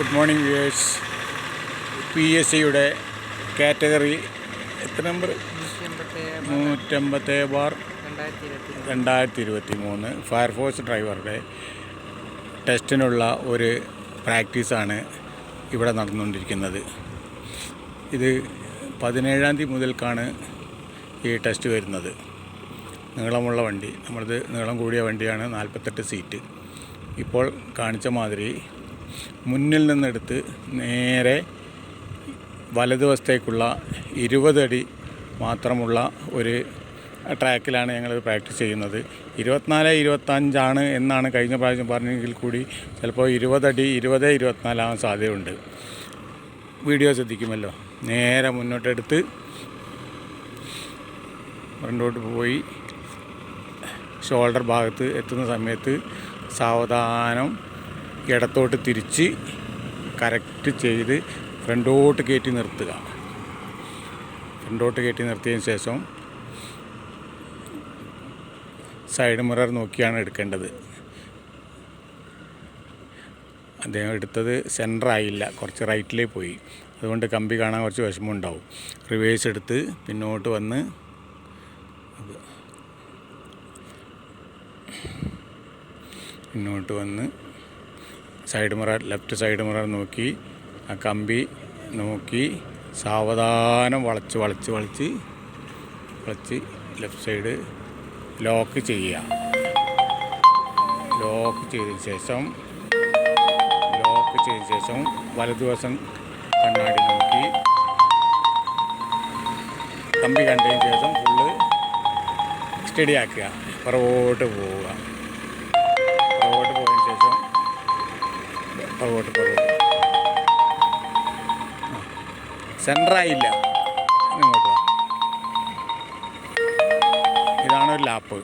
Good morning viewers P S സിയുടെ category എത്ര number നൂറ്റമ്പത്തേ ബാർ. രണ്ടായിരത്തി ഇരുപത്തി മൂന്ന് ഫയർഫോഴ്സ് ഡ്രൈവറുടെ ടെസ്റ്റിനുള്ള ഒരു പ്രാക്ടീസാണ് ഇവിടെ നടന്നുകൊണ്ടിരിക്കുന്നത്. ഇത് പതിനേഴാം തീയതി മുതൽക്കാണ് ഈ ടെസ്റ്റ് വരുന്നത്. നീളമുള്ള വണ്ടി. നമ്മളത് നീളം കൂടിയ വണ്ടിയാണ്. നാൽപ്പത്തെട്ട് സീറ്റ് ഇപ്പോൾ കാണിച്ച മാതിരി മുന്നിൽ നിന്നെടുത്ത് നേരെ വലതുവശത്തേക്കുള്ള ഇരുപതടി മാത്രമുള്ള ഒരു ട്രാക്കിലാണ് ഞങ്ങൾ പ്രാക്ടീസ് ചെയ്യുന്നത്. ഇരുപത്തിനാല് ഇരുപത്തഞ്ചാണ് എന്നാണ് കഴിഞ്ഞ പ്രാവശ്യം പറഞ്ഞെങ്കിൽ കൂടി ചിലപ്പോൾ ഇരുപതടി ഇരുപത് ഇരുപത്തിനാലാവാൻ സാധ്യതയുണ്ട്. വീഡിയോ ശ്രദ്ധിക്കുമല്ലോ. നേരെ മുന്നോട്ടെടുത്ത് ഫ്രണ്ടോട്ട് പോയി ഷോൾഡർ ഭാഗത്ത് എത്തുന്ന സമയത്ത് സാവധാനം ഇടത്തോട്ട് തിരിച്ച് കറക്റ്റ് ചെയ്ത് ഫ്രണ്ടോട്ട് കയറ്റി നിർത്തുക. ഫ്രണ്ടോട്ട് കയറ്റി നിർത്തിയതിന് ശേഷം സൈഡ് മിറർ നോക്കിയാണ് എടുക്കേണ്ടത്. അദ്ദേഹം എടുത്തത് സെന്റർ ആയില്ല കുറച്ച് റൈറ്റിലേ പോയി. അതുകൊണ്ട് കമ്പി കാണാൻ കുറച്ച് വിഷമമുണ്ടാവും. റിവേഴ്സ് എടുത്ത് പിന്നോട്ട് വന്ന് പിന്നോട്ട് വന്ന് side mirror left side mirror നോക്കി ആ കമ്പി നോക്കി സാവധാനം വളച്ച് വളച്ച് വളച്ച് വളച്ച് ലെഫ്റ്റ് സൈഡ് ലോക്ക് ചെയ്യുക. ലോക്ക് ചെയ്തതിന് ശേഷം ലോക്ക് ചെയ്തതിന് ശേഷം വലതുവശം കണ്ണാടി നോക്കി. കമ്പി കണ്ടതിന് ശേഷം ഫുള്ള് സ്റ്റഡി ആക്കുക. പുറകോട്ട് പോവുക. പുറകോട്ട് പോയതിന് ശേഷം പുറകോട്ട് പുറകോട്ട് സെന്ററായില്ല. ഇങ്ങോട്ട് ഇതാണ് ഒരു ലാപ്പ്.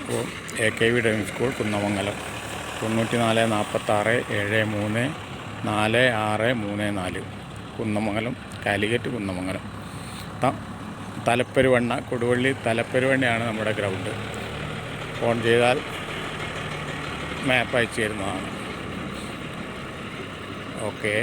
അപ്പോൾ A K V driving school Kunnamangalam. തൊണ്ണൂറ്റി നാല് നാൽപ്പത്താറ് ഏഴ് മൂന്ന് നാല് ആറ് മൂന്ന് നാല്. കുന്നമംഗലം കാലിക്കറ്റ് കുന്നമംഗലം. തലപ്പരുവണ്ണ കൊടുവള്ളി തലപ്പരുവണ്ണയാണ് നമ്മുടെ ഗ്രൗണ്ട്. ഫോൺ ചെയ്താൽ മാപ്പ് അയച്ചു തരുന്നതാണ്. ഓക്കേ